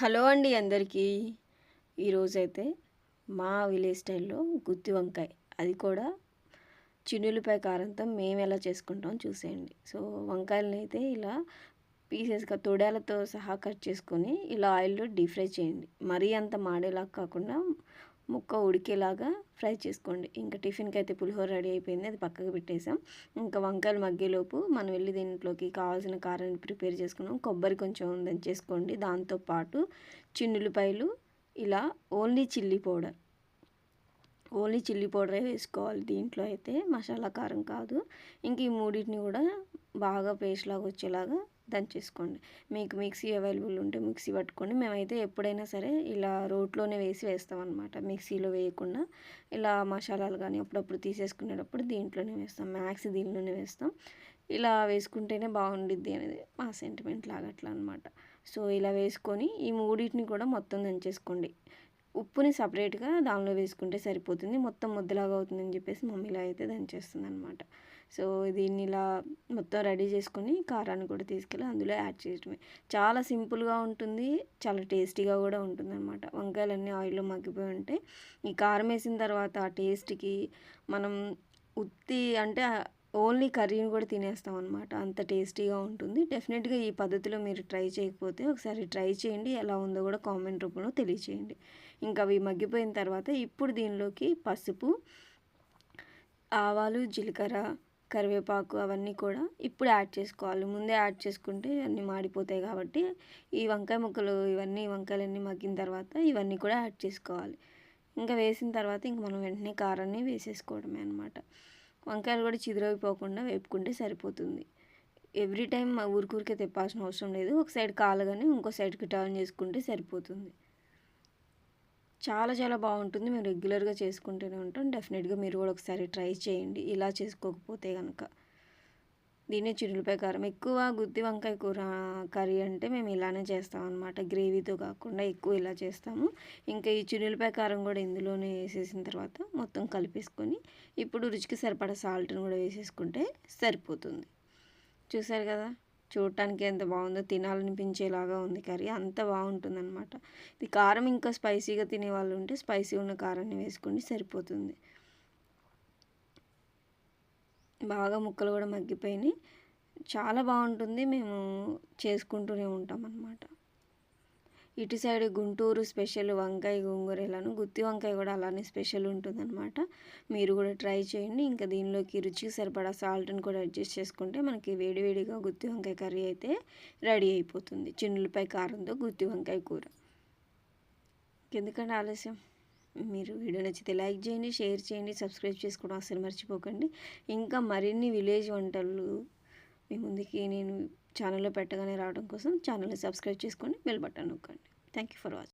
Hello అండి అందరికీ. ఈరోజైతే మా విలేజ్ స్టైల్లో గుత్తి వంకాయ. అది కూడా చిన్నులపై కారంతో మేము ఎలా చేసుకుంటాం చూసేయండి. సో వంకాయలని అయితే ఇలా పీసెస్గా తొడాలతో సహా కట్ చేసుకొని ఇలా ఆయిల్లో డీప్ ఫ్రై చేయండి. మరీ అంత మాడేలాగా కాకుండా ముక్క ఉడికేలాగా ఫ్రై చేసుకోండి. ఇంకా టిఫిన్కి అయితే పులిహోర రెడీ అయిపోయింది. అది పక్కకు పెట్టేసాం. ఇంకా వంకాయలు మగ్గేలోపు మనం వెళ్ళి దీంట్లోకి కావాల్సిన కారాన్ని ప్రిపేర్ చేసుకున్నాం. కొబ్బరి కొంచెం దంచేసుకోండి దాంతోపాటు చిన్నులపాయలు ఇలా only chilli powder. Only chilli పౌడరే వేసుకోవాలి. దీంట్లో అయితే మసాలా కారం కాదు. ఇంక ఈ మూడింటిని కూడా బాగా పేస్ట్ లాగా వచ్చేలాగా దంచేసుకోండి మీకు మిక్సీ అవైలబుల్ ఉంటే మిక్సీ పట్టుకోండి. మేమైతే ఎప్పుడైనా సరే ఇలా రోట్లోనే వేసి వేస్తామన్నమాట. మిక్సీలో వేయకుండా ఇలా మసాలాలు కానీ అప్పుడప్పుడు తీసేసుకునేటప్పుడు దీంట్లోనే వేస్తాం. మ్యాక్స్ దీంట్లోనే వేస్తాం. ఇలా వేసుకుంటేనే బాగుండిద్ది అనేది మా సెంటిమెంట్ లాగా అట్లా అనమాట సో ఇలా వేసుకొని ఈ మూడింటిని కూడా మొత్తం దంచేసుకోండి. ఉప్పుని సపరేట్గా దానిలో వేసుకుంటే సరిపోతుంది. మొత్తం ముద్దలాగా అవుతుందని చెప్పేసి మమ్మీలా అయితే దంచేస్తుంది అనమాట సో దీన్ని ఇలా మొత్తం రెడీ చేసుకొని కారాన్ని కూడా తీసుకెళ్ళి అందులో యాడ్ చేయడమే. చాలా సింపుల్గా ఉంటుంది. చాలా టేస్టీగా కూడా ఉంటుంది అనమాట వంకాయలన్నీ ఆయిల్లో మగ్గిపోయి ఉంటే ఈ కారం వేసిన తర్వాత ఆ టేస్ట్కి మనం ఉత్తి అంటే ఓన్లీ కర్రీని కూడా తినేస్తాం అనమాట అంత టేస్టీగా ఉంటుంది. డెఫినెట్గా ఈ పద్ధతిలో మీరు ట్రై చేయకపోతే ఒకసారి ట్రై చేయండి. ఎలా ఉందో కూడా కామెంట్ రూపంలో తెలియచేయండి. ఇంకా అవి మగ్గిపోయిన తర్వాత ఇప్పుడు దీనిలోకి పసుపు ఆవాలు జీలకర్ర కరివేపాకు అవన్నీ కూడా ఇప్పుడు యాడ్ చేసుకోవాలి. ముందే యాడ్ చేసుకుంటే అన్నీ మాడిపోతాయి కాబట్టి ఈ వంకాయ ముక్కలు ఇవన్నీ వంకాయలన్నీ మగ్గిన తర్వాత ఇవన్నీ కూడా యాడ్ చేసుకోవాలి. ఇంకా వేసిన తర్వాత ఇంక మనం వెంటనే కారాన్ని వేసేసుకోవడమే అనమాట వంకాయలు కూడా చిదిరైపోకుండా వేపుకుంటే సరిపోతుంది. ఎవ్రీ టైం మా ఊరికూరికే తెప్పాల్సిన అవసరం లేదు. ఒక సైడ్ కాలగానే ఇంకో సైడ్కి టర్న్ చేసుకుంటే సరిపోతుంది. చాలా చాలా బాగుంటుంది. మేము రెగ్యులర్గా చేసుకుంటూనే ఉంటాం. డెఫినెట్గా మీరు కూడా ఒకసారి ట్రై చేయండి. ఇలా చేసుకోకపోతే కనుక దీన్ని చిరులపై కారం. ఎక్కువ గుత్తి వంకాయ కూర కర్రీ అంటే మేము ఇలానే చేస్తాం అనమాట గ్రేవీతో కాకుండా ఎక్కువ ఇలా చేస్తాము. ఇంకా ఈ చిరులపై కారం కూడా ఇందులోనే వేసేసిన తర్వాత మొత్తం కలిపేసుకొని ఇప్పుడు రుచికి సరిపడా సాల్ట్ని కూడా వేసేసుకుంటే సరిపోతుంది. చూసారు కదా? చూడటానికి ఎంత బాగుందో తినాలనిపించేలాగా ఉంది కర్రీ. అంత బాగుంటుందన్నమాట. ఇది కారం ఇంకా స్పైసీగా తినే వాళ్ళు ఉంటే స్పైసీ ఉన్న కారాన్ని వేసుకోండి సరిపోతుంది. బాగా ముక్కలు కూడా మగ్గిపోయినాయి. చాలా బాగుంటుంది. మేము చేసుకుంటూనే ఉంటాం అన్నమాట ఇటు సైడ్ గుంటూరు స్పెషల్ వంకాయ గోంగూరలను గుత్తి వంకాయ కూడా అలానే స్పెషల్ ఉంటుందన్నమాట. మీరు కూడా ట్రై చేయండి. ఇంకా దీనిలోకి రుచికి సరిపడా సాల్ట్ని కూడా అడ్జస్ట్ చేసుకుంటే మనకి వేడివేడిగా గుత్తి వంకాయ కర్రీ అయితే రెడీ అయిపోతుంది. చిన్నులపై కారంతో గుత్తి వంకాయ కూర. ఎందుకంటే ఆలస్యం? మీరు వీడియో నచ్చితే లైక్ చేయండి షేర్ చేయండి సబ్స్క్రైబ్ చేసుకోవడం అసలు మర్చిపోకండి. ఇంకా మరిన్ని విలేజ్ వంటలు మీ ముందుకి నేను ఛానల్లో పెట్టగానే రావడం కోసం ఛానల్ని సబ్స్క్రైబ్ చేసుకోండి బెల్ బటన్ నొక్కండి. Thank you for watching